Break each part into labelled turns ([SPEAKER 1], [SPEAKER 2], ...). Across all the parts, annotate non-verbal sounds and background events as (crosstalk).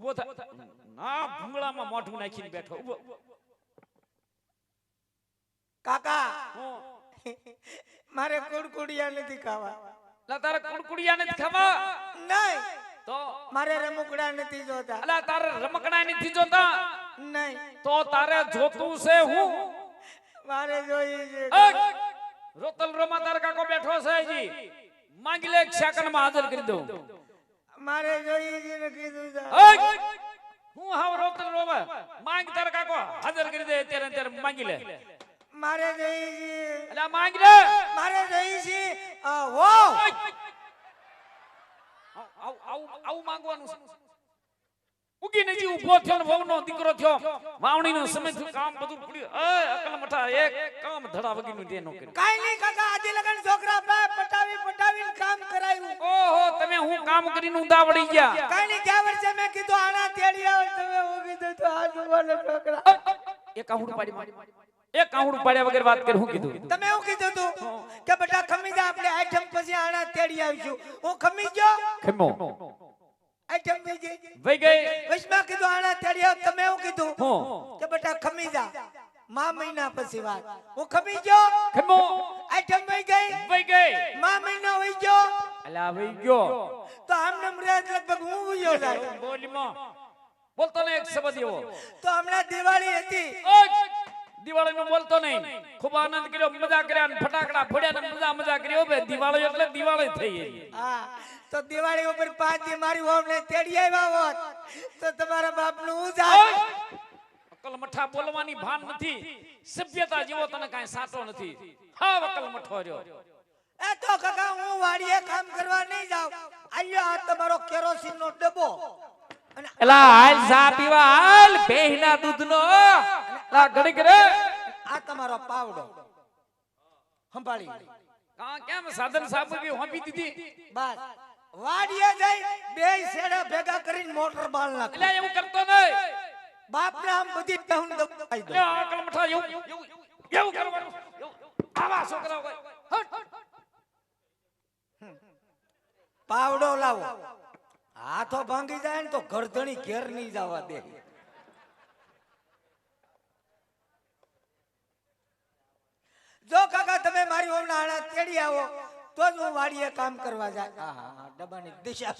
[SPEAKER 1] ઊભો થા. ના ભૂંગળામાં મોઢું નાખીને બેઠો. ઊભો.
[SPEAKER 2] કાકા મારે કુડકુડિયા નથી ખાવા.
[SPEAKER 1] લા તારે કુડકુડિયા નથી ખાવા?
[SPEAKER 2] નહીં.
[SPEAKER 1] તો?
[SPEAKER 2] મારે રમકડા નથી જોતા.
[SPEAKER 1] અલા તારે રમકડા નથી જોતા?
[SPEAKER 2] નહીં.
[SPEAKER 1] તો તારે જોતું છે હું?
[SPEAKER 2] મારે જોઈએ છે!
[SPEAKER 1] રોતલ રોમાં તારે કાકો બેઠો છે જી માંગલે એક સેકન્ડમાં હાજર કરી દઉં.
[SPEAKER 2] મારે જોઈએ છે ને કીધું છે.
[SPEAKER 1] હું હાવ રોતલ રોવે. માંગ તારે કાકો હાજર કરી દે અત્યારે ને અત્યારે માંગી લે.
[SPEAKER 2] મારે જોઈએ
[SPEAKER 1] એટલે માંગ લે.
[SPEAKER 2] મારે આ હો.
[SPEAKER 1] આવ આવું આવું માંગવાનું છે. ઉગીને જી ઊભો થયો ને વહુનો દીકરો થયો વાવણીનો સમય થયો કામ બધું પડ્યું એ અકલ મઠા એક કામ ધડા વગીનું તે નો કર્યું.
[SPEAKER 2] કાઈ નહીં કાકા આજે લગન છોકરા પાસે પટાવી પટાવી કામ કરાયું.
[SPEAKER 1] ઓહો તમે હું કામ કરીને ઉદાવડી ગયા?
[SPEAKER 2] કાઈ નહીં ગયા વર્ષે મેં કીધું આણા તેડી આવે તમે ઉગી કીધું તો આ જુવાનો છોકરા.
[SPEAKER 1] એક આહુડ પાડી મારી એક કાહુડ પાડ્યા વગર વાત કરી હું કીધું?
[SPEAKER 2] તમે હું કીધું તું કે બેટા ખમી જા આપણે આઠમ પછી આણા તેડી આવીશું. હું ખમી ગયો?
[SPEAKER 1] ખમો
[SPEAKER 2] ગઈ?
[SPEAKER 1] વઈ ગઈ.
[SPEAKER 2] વચમાં કીધું આણા તેડી તમે એવું કીધું?
[SPEAKER 1] હું.
[SPEAKER 2] કે બેટા ખમી જા. મા મહિના પછી વાત. હું ખમી ગયો?
[SPEAKER 1] ખમો.
[SPEAKER 2] આઈટમ વઈ ગઈ?
[SPEAKER 1] વઈ ગઈ.
[SPEAKER 2] માં મહિના વઈ ગયો?
[SPEAKER 1] અલા વઈ ગયો.
[SPEAKER 2] તો આમને મર્યાદ લગભગ હું વયો જાય?
[SPEAKER 1] બોલીમાં. બોલતો ને એક શબ્દ એવો.
[SPEAKER 2] તો હમણાં દિવાળી હતી.
[SPEAKER 1] દિવાળી નું બોલતો નહીં. ખૂબ આનંદ કર્યો મજા કર્યા ફટાકડા ફોડ્યા ને મજા મજા કર્યો બે દિવાળી એટલે દિવાળી થઈ
[SPEAKER 2] હા. તો દિવાળી ઉપર પાંચ દી મારી ને તેડી આવ્યા હોત તો તમારા બાપનું હું જાત
[SPEAKER 1] ઓય! અકલ મઠા બોલવાની ભાન નથી. સભ્યતા જેવો તને કાંઈ સાચો નથી. હા અકલ મઠો રહ્યો.
[SPEAKER 2] એ તો કાકા હું વાડીએ કામ કરવા નહીં જાઉં. આલ્યો આ તમારો કેરોસીન નો ડબ્બો. અને
[SPEAKER 1] એલા હાલ સા પીવા હાલ ભેંસના દૂધનો. લા ઘડી કરે
[SPEAKER 2] આ તમારો પાવડો. સંભાળી
[SPEAKER 1] કા કેમ સાધન સામગ્રી હોપી દીધી?
[SPEAKER 2] બસ. વાડીએ જઈ બે શેડા ભેગા કરીને મોટર બાળ નાખ.
[SPEAKER 1] એટલે એવું કરતો નહીં.
[SPEAKER 2] બાપ ને આમ બધી ટહુન દબાઈ દો.
[SPEAKER 1] અકલ મઠા એવું એવું કરવાનું. આવા છોકરાઓ. હટ.
[SPEAKER 2] પાવડો લાવો. હાથો ભાંગી જાય ને તો ગરદણી ઘેર નહીં જવા દે. જો કાકા તમે મારી ઓમના આણા તેડી આવો તો જ હું વાડીએ કામ કરવા જાય. હા હા ડબ્બાની દિશા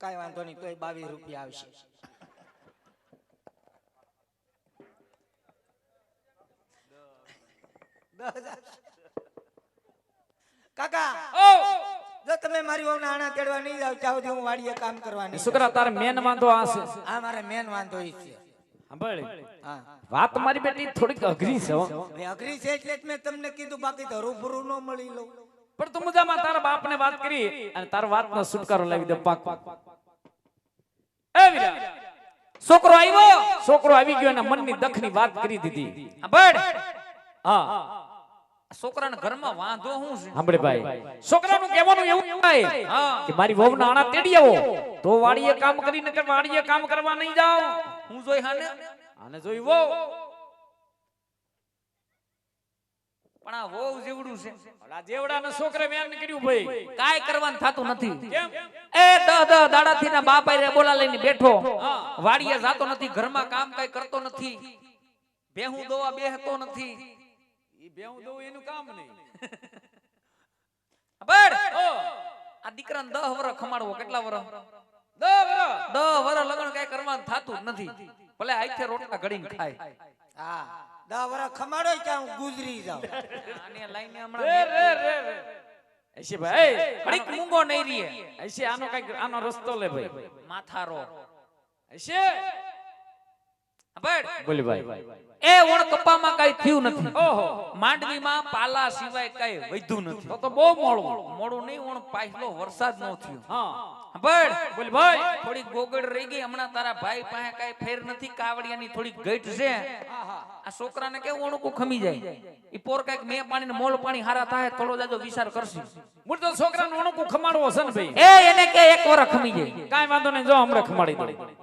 [SPEAKER 2] કાંઈ વાંધો નહીં તોય બાવીસ રૂપિયા આવશે. કાકા
[SPEAKER 1] ઓ!
[SPEAKER 2] જો તમે મારી વહુના આણા તેડવા નહીં જાવ ત્યાં હું વાડીએ કામ કરવાની
[SPEAKER 1] છોકરા તારે મેન વાંધો આ છે.
[SPEAKER 2] આ મારે મેન વાંધો ઈ છે.
[SPEAKER 1] સાંભળ.
[SPEAKER 2] હા.
[SPEAKER 1] વાત મારી બેટી થોડીક અઘરી છે
[SPEAKER 2] અઘરી છે એટલે મેં તમને કીધું બાકી તો રૂબરૂ ન મળી લઉં.
[SPEAKER 1] પણ તું મજામાં તારા બાપને વાત કરી અને તાર વાત નો છુટકારો લાવી દે પાક એ વીરા છોકરો આવ્યો? છોકરો આવી ગયો અને મનની દખની વાત કરી દીધી. હા
[SPEAKER 3] છોકરાના ઘરમાં વાંધો શું છે?
[SPEAKER 1] સાંભળે ભાઈ છોકરાનું કહેવાનું એવું થાય કે મારી વહુ નાણા તેડી આવો. તો વાડીએ કામ કરીને કે વાડીએ કામ કરવા નહીં જાવ
[SPEAKER 3] હું જોઈ હાને?
[SPEAKER 1] આને જોઈ વહુ.
[SPEAKER 3] પણ આ વહુ જેવડું છે.
[SPEAKER 1] આ જેવડાના છોકરે મેં કર્યું ભાઈ.
[SPEAKER 3] કાંઈ કરવાનું થાતું નથી. એ દ દ દાડાથી ના બાપ આયરે બોલા લઈને બેઠો. વાડીએ જાતો નથી ઘરમાં કામ કાઈ કરતો નથી. બેહું દોવા બેહતો નથી.
[SPEAKER 1] ઈ બેહું દઉં એનું કામ નહીં. (laughs)
[SPEAKER 3] બડ! આ દીકરાને દહ વર ખમાડવો. કેટલા વર
[SPEAKER 1] દહ વર
[SPEAKER 3] દહ વર લગન કાઈ કરવાનું થતું નથી. ભલે આઈથે રોટલા ઘડીને ખાય.
[SPEAKER 2] હા. દા વરા ખમાડો ત્યાં હું ગુજરી જાઉં.
[SPEAKER 3] આને લઈને હમણાં
[SPEAKER 1] રે રે રે એસી ભાઈ
[SPEAKER 3] ઘડીક મૂંગો નહીં રીએ.
[SPEAKER 1] એસી આનો કંઈક આનો રસ્તો લે ભાઈ.
[SPEAKER 3] માથારો.
[SPEAKER 1] એસી
[SPEAKER 3] બળ
[SPEAKER 1] બોલી ભાઈ
[SPEAKER 3] એ ઓણ કપ્પામાં કઈ થયું નથી.
[SPEAKER 1] ઓહો
[SPEAKER 3] માંડવીમાં પાલા સિવાય કઈ વધ્યું નથી.
[SPEAKER 1] તો બહુ મોડું.
[SPEAKER 3] મોડું નહીં ઓણ પાછલો વરસાદ ન થયો.
[SPEAKER 1] હા.
[SPEAKER 3] બળ
[SPEAKER 1] બોલી ભાઈ
[SPEAKER 3] થોડી ગોગડ રહી ગઈ. હમણાં તારા ભાઈ પાસે કઈ ફેર નથી. કાવડિયાની થોડી ગઈટ છે. આ છોકરાને કેવું ઓણકું ખમી જાય? ઈ પોર કંઈક મેં પાણી ને મોલ પાણી હારા થાય થોડો જાજો વિચાર કરશે.
[SPEAKER 1] મૂળ તો છોકરાનું અણુકું ખમાડવો છે ને ભાઈ.
[SPEAKER 3] એ એને કે એક વાર ખમી જાય.
[SPEAKER 1] કાંઈ વાંધો નહીં જો હમણાં ખમાડી દો.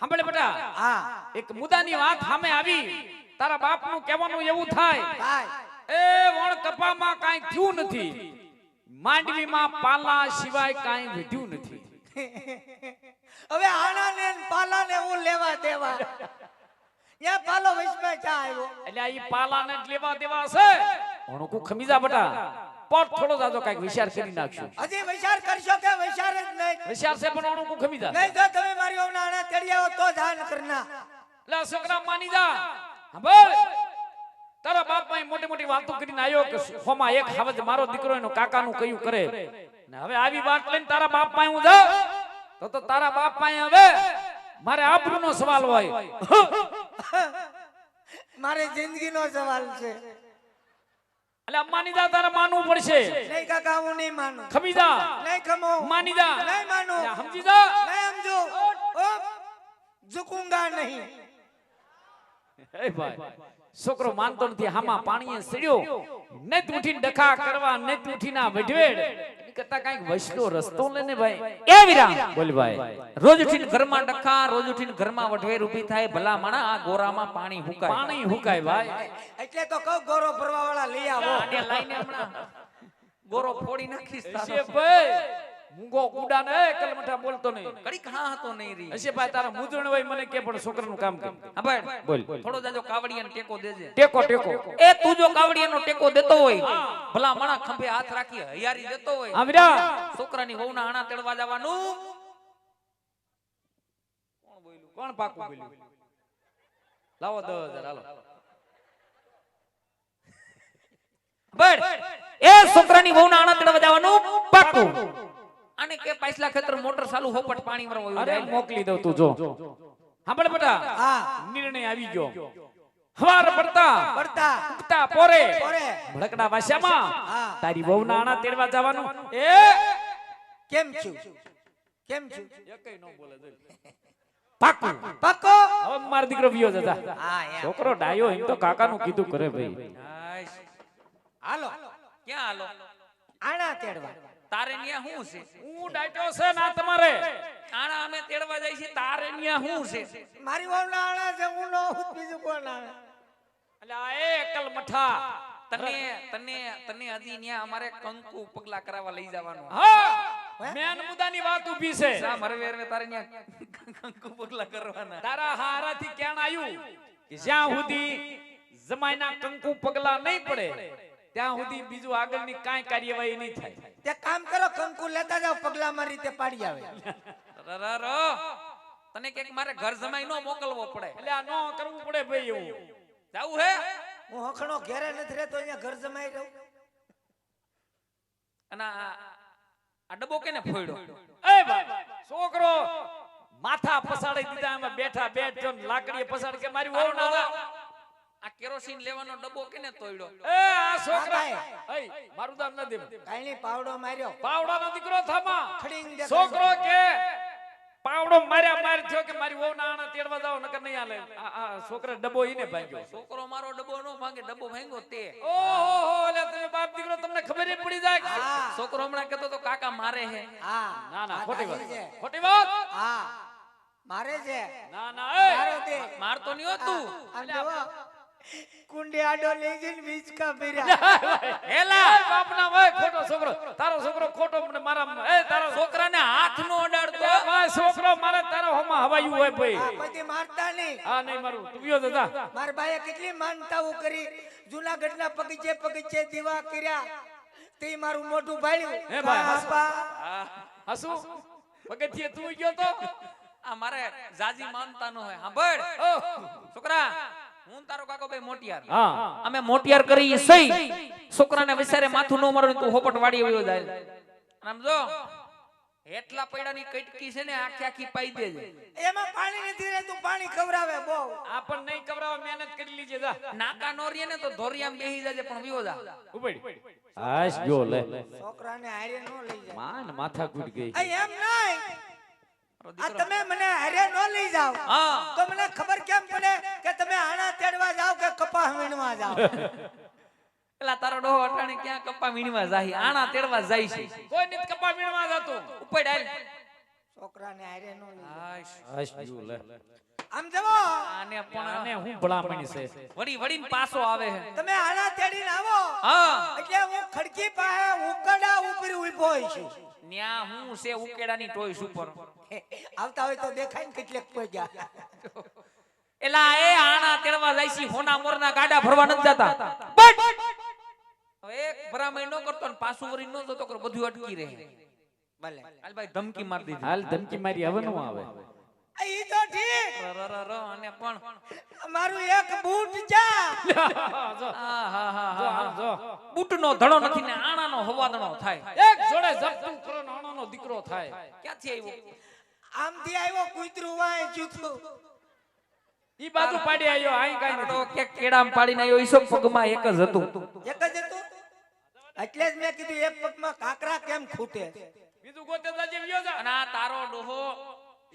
[SPEAKER 1] સાંભળે બેટા
[SPEAKER 2] હા.
[SPEAKER 1] એક મુદ્દાની વાત સામે આવી. તારા બાપનું કહેવાનું એવું થાય. એ વણ કપામાં કાંઈ થયું નથી. માંડવીમાં પાલા સિવાય કાંઈ વધ્યું નથી. (laughs)
[SPEAKER 2] હવે આણાને ને પાલા ને હું લેવા દેવા. ત્યાં પાલો વિશ્વ ચા આવ્યો.
[SPEAKER 1] એટલે આ પાલાને લેવા દેવા છે. ઓણકુ ખમીજા બટા. પટ થોડો જાજો કંઈક વિચાર કરી નાખશું.
[SPEAKER 2] હજી વિચાર કરશો કે વિચાર જ નહીં?
[SPEAKER 1] વિચાર છે પણ ઓણું ખમી જા
[SPEAKER 2] નહીં તો તમે મારી ઓમના આણા તેડી તો જ કરના
[SPEAKER 1] આ છોકરા માની જા. બોલ તારા બાપમાં મોટી મોટી વાતો કરીને આવ્યો કે હોમાં એક હવજ મારો દીકરો એનો કાકાનું કયું કરે. ને હવે આવી વાત લઈને તારા બાપમાં હું જાઉં? તો તો તારા બાપમાં હવે મારે આબરૂનો સવાલ હોય.
[SPEAKER 2] મારે જિંદગીનો સવાલ છે.
[SPEAKER 1] એટલે માની દા તારે માનવું પડશે.
[SPEAKER 2] નહીં કાકા હું નહીં માનું.
[SPEAKER 1] ખમી જા.
[SPEAKER 2] નહીં ખમો.
[SPEAKER 1] માની દા
[SPEAKER 2] નહીં માનું.
[SPEAKER 1] સમજી જા.
[SPEAKER 2] નહીં સમજો. ઓ ઝુકુંગા નહીં.
[SPEAKER 1] એ ભાઈ. છોકરો માનતો નથી હામાં પાણીએ સડ્યો. નેત ઉઠીને ડખા કરવા નેત ઉઠીને વઢવેડ. કરતા કંઈક વૈષ્ણવ રસ્તો લે ને ભાઈ.
[SPEAKER 3] એ વિરામ.
[SPEAKER 1] બોલ ભાઈ
[SPEAKER 3] રોજ ઉઠીને ઘરમાં ડખા રોજ ઉઠીને ઘરમાં વઢવેર ઊભી થાય ભલા માણા આ ગોરામાં પાણી હુકાય.
[SPEAKER 1] પાણી હુકાય ભાઈ.
[SPEAKER 2] એટલે તો કહું ગોરો ભરવા વાળા લઈ આવો.
[SPEAKER 3] લાઈને હમણાં. ગોરો ફોડી નાખીશ તારો.
[SPEAKER 1] ભાઈ મૂંગો કુડા ને કલમઠા બોલતો નહીં.
[SPEAKER 3] કડી હા હતો નહીં રી.
[SPEAKER 1] હશે ભાઈ તારા મુજણ હોય મને કે પણ છોકરાનું કામ કર.
[SPEAKER 3] હા ભાઈ
[SPEAKER 1] બોલ.
[SPEAKER 3] થોડો જાજો કાવડિયાને ટેકો દેજે.
[SPEAKER 1] ટેકો ટેકો.
[SPEAKER 3] એ તું જો કાવડિયાનો ટેકો દેતો હોય ભલા માણા ખંભે હાથ રાખી હૈયારી દેતો હોય
[SPEAKER 1] આવીરા.
[SPEAKER 3] છોકરાની વહુના આણા તેડવા જવાનું.
[SPEAKER 1] કોણ પાકું બોલ્યું? લાવો 10000 હાલો.
[SPEAKER 3] બળ એ છોકરાની વહુના આણા તેડવા જવાનું પાકું. આને કે પાછલા ખેતર મોટર ચાલુ હોપટ પાણી વરવા
[SPEAKER 1] અરે મોકલી દઉં તું જો. સાંભળ બેટા.
[SPEAKER 2] હા.
[SPEAKER 1] નિર્ણય આવી ગયો. હવાર પડતા.
[SPEAKER 2] પડતા.
[SPEAKER 1] ઉગતા પોરે. ભડકના વાસ્યામાં. તારી વહુના આણા તેડવા જવાનું. એ.
[SPEAKER 2] કેમ છું? કેમ છું?
[SPEAKER 1] એકય ન બોલે જોઈ. પાકો.
[SPEAKER 2] પાકો.
[SPEAKER 1] હવે માર દીકરો વિયો જતા. છોકરો ડાયો એમ તો કાકાનું કીધું કરે ભાઈ.
[SPEAKER 2] હાલો.
[SPEAKER 3] ક્યાં હાલો?
[SPEAKER 2] આણા તેડવા.
[SPEAKER 3] તારે ન્યા શું છે?
[SPEAKER 1] હું ડાટ્યો છે ના તમારે.
[SPEAKER 3] આણા અમે તેડવા જાય છે તારે ન્યા શું છે?
[SPEAKER 2] મારી વહુના આણા છે હું નો બીજું કોણ આવે
[SPEAKER 1] એટલે આ એ એકલ મઠા
[SPEAKER 3] તને તને તને હજી ન્યા અમારે કંકુ પગલા કરાવવા લઈ જવાનું.
[SPEAKER 1] હા! મેન મુદ્દાની વાત ઊભી છે.
[SPEAKER 3] સા મરવેર ને તારે ન્યા કંકુ પગલા કરવાના.
[SPEAKER 1] તારા હારાથી ક્યાં આવ્યું કે જ્યાં સુધી જમાઈના કંકુ પગલા નહીં પડે. ત્યાં સુધી બીજું આગળની કાંઈ કાર્યવાહી નહીં થાય.
[SPEAKER 2] તે કામ કરો કંકુ લેતા જાવ પગલા મારી રીતે પાડી આવે.
[SPEAKER 3] તને કે મારે ઘર જમાઈ નો મોકલવો પડે.
[SPEAKER 1] એટલે આ નો કરવું પડે ભાઈ એવું.
[SPEAKER 3] જાવું હે?
[SPEAKER 2] હું હખણો ઘેરે નથી રહેતો અહીંયા ઘર જમાઈ રહું.
[SPEAKER 3] અને આ આ ડબ્બો કેને ફોડ્યો?
[SPEAKER 1] એ ભાઈ છોકરો માથા પસાડી દીધા એમાં બેઠા બેઠ જો ને લાકડીએ પસાડ કે મારી વહુ ના.
[SPEAKER 3] આ કેરોસીન લેવાનો ડબ્બો કેને તોડ્યો?
[SPEAKER 1] એ આ છોકરા.
[SPEAKER 2] હા,
[SPEAKER 1] એ મારું દામ ન દે
[SPEAKER 2] કાઈ પાવડો માર્યો.
[SPEAKER 1] પાવડાનો દીકરો થામા. છોકરો કે પાવડો માર્યા માર થયો કે મારી વહુ ના આણા તેડવા જાવ નકર નહીં આલે આ આ છોકરા ડબ્બો ઈને ભાંગ્યો.
[SPEAKER 3] છોકરો મારો ડબ્બો નો ભાંગે ડબ્બો ભાંગ્યો તે.
[SPEAKER 1] ઓહો એટલે તમે બાપ દીકરો તમને ખબર એ પડી જાય
[SPEAKER 3] છોકરો હમણાં કહેતો તો કાકા મારે હે.
[SPEAKER 2] હા.
[SPEAKER 1] ના ના ખોટી વાત. ખોટી વાત?
[SPEAKER 2] હા. મારે છે.
[SPEAKER 1] ના ના એ.
[SPEAKER 2] તે.
[SPEAKER 3] મારતો નહીં હોતું
[SPEAKER 2] જોવો. કુંડી આડો લઈ જઈને વીચકા પીર્યા
[SPEAKER 3] હેલા
[SPEAKER 1] બાપના હોય ખોટો છોકરો તારો છોકરો ખોટો મને મારા એ તારો છોકરો
[SPEAKER 3] છોકરાને હાથ નો અડાડતો
[SPEAKER 1] ભાઈ છોકરો મારે તારા હોમાં હવાયું હોય ભાઈ.
[SPEAKER 2] પતિ મારતા નહીં.
[SPEAKER 1] હા નહીં મારું. તું ગયો દાદા
[SPEAKER 2] માર ભાઈએ કેટલી માનતાઓ કરી. જુનાગઢના પગીચે પગીચે દીવા કર્યા. તે મારું મોઢું ભાળ્યું.
[SPEAKER 1] હે ભાઈ, હસ. હસુ. પગથિયે તું ગયો તો?
[SPEAKER 3] આ મારે જાજી માનતા નો હોય. સાંભળ. છોકરા હું તારો કાકો ભાઈ મોટિયાર.
[SPEAKER 1] હા.
[SPEAKER 3] અમે મોટિયાર કરી સહી. છોકરાને વિચારે માથું નો મારો તું હોપટ વાડી આવ્યો જાય. આમ જો એટલા પૈડાની કટકી છે ને આખી આખી પાઈ દેજે
[SPEAKER 2] એમાં પાણી નથી રહેતું પાણી ખવડાવે બહુ.
[SPEAKER 1] આપણ નહીં કવરાવે મહેનત કરી લીજે જા.
[SPEAKER 3] નાકા નો રીએ ને તો ધોરિયામ બેહી જાજે પણ વિયો જા.
[SPEAKER 1] ઉબડી આશ જો લે.
[SPEAKER 2] છોકરાને હારે નો લઈ જાય.
[SPEAKER 1] માન માથા કૂટ ગઈ.
[SPEAKER 2] એમ નહીં. આ તમે મને હારે ન લઈ જાઓ. તો મને ખબર કેમ પડે કે તમે આણા તેડવા જાઓ કે કપા વીણવા જાઓ?
[SPEAKER 3] પેલા તારો ડોહો અટાણે ક્યાં કપા વીણવા જાય આણા તેડવા જાય છે.
[SPEAKER 1] કોઈ નથી કપા વીણવા જતું.
[SPEAKER 3] ઉપર ડાલ
[SPEAKER 2] છોકરાને હારે નો લઈ જાય.
[SPEAKER 3] હાશ.
[SPEAKER 1] લે.
[SPEAKER 2] આમ જવો.
[SPEAKER 3] આને પણ
[SPEAKER 1] આને હું ભલામણી છે.
[SPEAKER 3] વળી વળી પાછો આવે છે.
[SPEAKER 2] તમે આના તેડીને આવો.
[SPEAKER 3] હા.
[SPEAKER 2] એટલે હું ખડકી પાસે ઉકડા ઉપર ઊભો છું.
[SPEAKER 3] ન્યા હું છે ઉકેડાની ટોઈસ ઉપર.
[SPEAKER 2] આવતા હોય તો દેખાય ને કેટલેક પગ્યા
[SPEAKER 3] એલા એ આણા તેડવા જાય છે હોના મોરના ગાડા ભરવા નથી જતા. બટ! એક ભરામણ નો કરતો ને પાછું વરી નો જતો કર બધું અટકી રહે.
[SPEAKER 2] ભલે.
[SPEAKER 3] હાલ ભાઈ ધમકી માર દીધી.
[SPEAKER 1] હાલ ધમકી મારી હવે નું આવે.
[SPEAKER 2] ઈ તો ઠીક.
[SPEAKER 3] ર ર ર અને પણ.
[SPEAKER 2] મારું એક બૂટ જા.
[SPEAKER 1] જો.
[SPEAKER 3] આ હા હા
[SPEAKER 1] જો
[SPEAKER 3] હા.
[SPEAKER 1] આમ જો.
[SPEAKER 3] બૂટનો ધડો નથી ને આણાનો હવાદણો થાય.
[SPEAKER 1] એક જોડે ઝપટું કરો નાનો દીકરો થાય.
[SPEAKER 3] ક્યાંથી આવ્યો?
[SPEAKER 2] આમથી આવ્યો કૂતરું વાય જૂઠું
[SPEAKER 1] ઈ બાજુ પાડી આવ્યો આઈ કાઈ નથી.
[SPEAKER 3] કે કેડામ પાડીને આવ્યો ઈસો પગમાં એક જ હતું.
[SPEAKER 2] એક જ હતું? એટલે જ મેં કીધું એક પગમાં કાકરા કેમ ખૂટે?
[SPEAKER 1] બીજું ગોતે જાજે વ્યો જા.
[SPEAKER 3] અને આ તારો ડોહો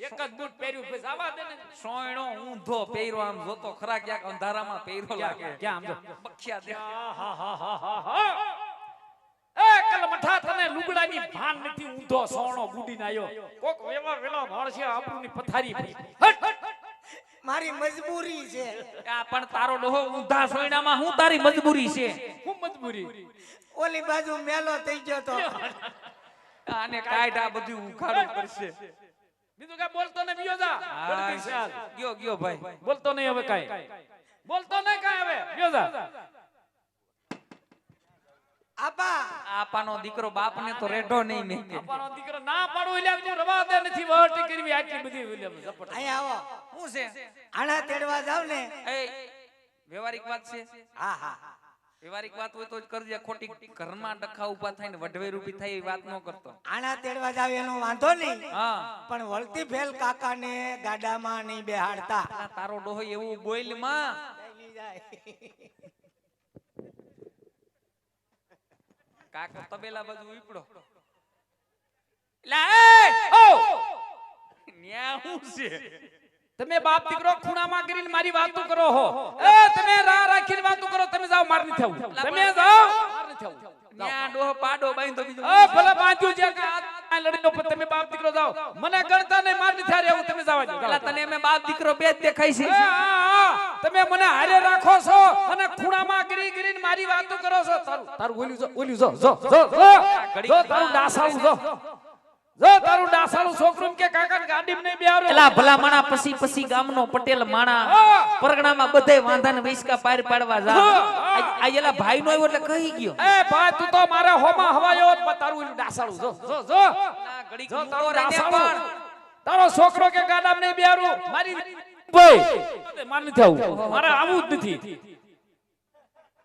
[SPEAKER 1] એક જ બૂટ પહેર્યું પછી આવા દે ને
[SPEAKER 3] સોયણો ઊંધો પહેર્યો આમ જોતો ખરા ક્યાંક અંધારામાં પહેર્યો લાગે.
[SPEAKER 1] ક્યાં આમ જો.
[SPEAKER 3] બખ્યા દે.
[SPEAKER 1] એ કલમઠા તને લુગડાની ભાન નથી ઊંધો સોણો બુડીને આયો. કોક વેવા વેલો ભણશે આપણી પથારી પર
[SPEAKER 2] મારી મજબૂરી છે.
[SPEAKER 3] આ પણ તારો ડોહો ઊંધા સોયણામાં હું તારી મજબૂરી છે?
[SPEAKER 1] હું મજબૂરી?
[SPEAKER 2] ઓલી બાજુ મેલો થઈ ગયો તો.
[SPEAKER 3] આને કાઢ આ બધું ઉઘાડું કરશે
[SPEAKER 1] બીજું કઈ બોલતો ને બીજો જા.
[SPEAKER 3] ગયો ગયો ભાઈ.
[SPEAKER 1] બોલતો નહીં હવે કઈ. બોલતો નહીં કઈ. હવે. બીજો જા.
[SPEAKER 2] આપા.
[SPEAKER 3] આપાનો દીકરો બાપને તો રેઢો નહીં મેં
[SPEAKER 1] આપવાનો દીકરો ના પાડું એટલે તું રવા દે નથી વહટી કરવી આટલી બધી ઝપટ
[SPEAKER 2] આવો.
[SPEAKER 3] શું છે?
[SPEAKER 2] આણા તેડવા જાવ ને
[SPEAKER 3] એ વ્યવહારિક વાત છે?
[SPEAKER 2] હા હા.
[SPEAKER 3] વ્યવહારિક વાત હોય તો જ કરજે ખોટી ઘરમાં ડખા ઊભા થાય ને વઢવેર રૂપી થાય એ વાત ન કરતો.
[SPEAKER 2] આણા તેડવા જાવ એનો વાંધો નહીં.
[SPEAKER 3] હા.
[SPEAKER 2] પણ વળતી ફેલ કાકાને ગાડામાં નહીં બેહાડતા.
[SPEAKER 3] તારો ડોહો એવું
[SPEAKER 2] બોઈલમાં
[SPEAKER 3] કાકા તબેલા બાજુ ઉપડો. લે
[SPEAKER 1] ઓ
[SPEAKER 3] ન્યા હું છે?
[SPEAKER 1] તમે બાપ દીકરો ખૂણામાં કરીને મારી વાતો કરો હો. એ તમે રા રાખીને વાતો કરો તમે જાઓ માર નથી આવું. તમે જાઓ. માર નથી આવું.
[SPEAKER 3] ન્યા ડોહ પાડો બાંધો બીજો.
[SPEAKER 1] ઓ ભલે બાંધ્યું છે કે આ લડીનો પર તમે બાપ દીકરો જાઓ. મને ગણતા નહીં માર નથી એવું તમે જાવા દો
[SPEAKER 3] એટલે તને અમે બાપ દીકરો બે જ દેખાય છે.
[SPEAKER 1] તમે મને હારે રાખો છો અને ખૂણામાં ગરી ગરીને મારી વાતો કરો છો. તારું તારું ઓલ્યું જો ઓલ્યું જો જો જો જો. તારું ડાસાળું જો. જો તારું ડાસાળું છોકરું કે કાકા ગાડીમાં નહીં બેહારો
[SPEAKER 3] એલા ભલા માણા પસી પસી ગામનો પટેલ માણા પરગણામાં બધે વાંધાને વૈસકા પાર પાડવા જા આ એલા ભાઈ નો આવ્યો એટલે કહી ગયો.
[SPEAKER 1] એ ભાઈ તું તો મારા હોમાં હવાયો જ, તારું ડાસાળું. જો જો જો. જો
[SPEAKER 3] ઊંધો
[SPEAKER 1] ડાસાળું. તારો છોકરો કે ગાડામાં નહીં બેહારું મારી ભાઈ. માર નથી આવું. મારે આવું જ નથી.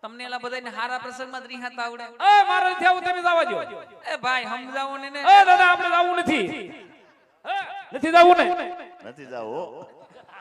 [SPEAKER 3] તમને એલા બધાને હારા પ્રસંગમાં જ રીહાતા આવડે.
[SPEAKER 1] એ મારે નથી આવું તમે જવા દો
[SPEAKER 3] એ ભાઈ સમજાવો ને.
[SPEAKER 1] એ દાદા આપણે જવું નથી. નથી. જવું ને?
[SPEAKER 4] નથી જાવ. હો.